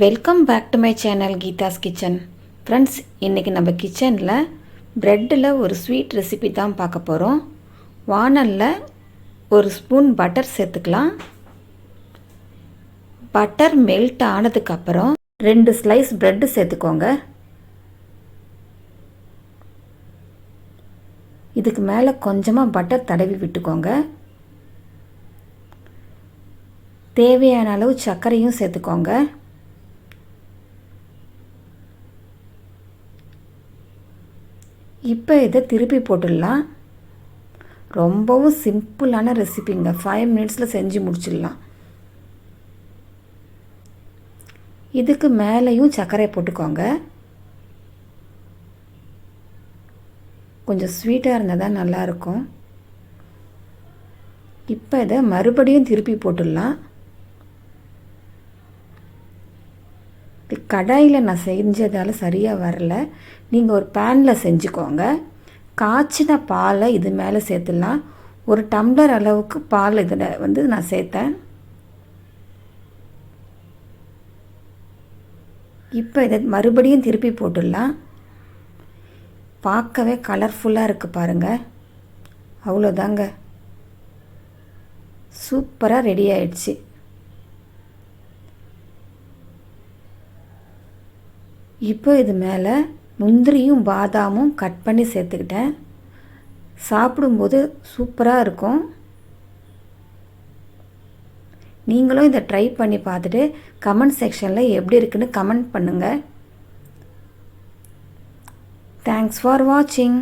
Welcome back to my channel Geetha's kitchen friends இன்றைக்கி நம்ம கிச்சனில் ப்ரெட்டில் ஒரு ஸ்வீட் ரெசிபி தான் பார்க்க போகிறோம் வானலில் ஒரு ஸ்பூன் பட்டர் சேர்த்துக்கலாம். பட்டர் மெல்ட் ஆனதுக்கப்புறம் ரெண்டு ஸ்லைஸ் ப்ரெட்டு சேர்த்துக்கோங்க. இதுக்கு மேலே கொஞ்சமாக பட்டர் தடவி விட்டுக்கோங்க. தேவையான அளவு சர்க்கரையும் சேர்த்துக்கோங்க. இப்போ இதை திருப்பி போட்டுடலாம். ரொம்பவும் சிம்பிளான ரெசிபிங்க. ஃபைவ் மினிட்ஸில் செஞ்சு முடிச்சிடலாம். இதுக்கு மேலேயும் சர்க்கரை போட்டுக்கோங்க. கொஞ்சம் ஸ்வீட்டாக இருந்தால் தான் நல்லாயிருக்கும் இப்போ இதை மறுபடியும் திருப்பி போட்டுடலாம். கடாயில் நான் செஞ்சதால் சரியாக வரல. நீங்கள் ஒரு பேனில் செஞ்சுக்கோங்க. காய்ச்சின பாலை இது மேலே சேர்த்துடலாம். ஒரு டம்ளர் அளவுக்கு பால் இதில் வந்து நான் சேர்த்தேன். இப்போ இதை மறுபடியும் திருப்பி போட்டுடலாம். பார்க்கவே கலர்ஃபுல்லாக இருக்குது பாருங்கள் அவ்வளோதாங்க சூப்பராக ரெடி ஆயிடுச்சு. இப்போ இது மேலே முந்திரியும் பாதாமும் கட் பண்ணி சேர்த்துக்கிட்டேன். சாப்பிடும்போது சூப்பராக இருக்கும். நீங்களும் இதை ட்ரை பண்ணி பார்த்துட்டு கமெண்ட் செக்ஷனில் எப்படி இருக்குன்னு கமெண்ட் பண்ணுங்கள் தேங்க்ஸ் ஃபார் வாட்சிங்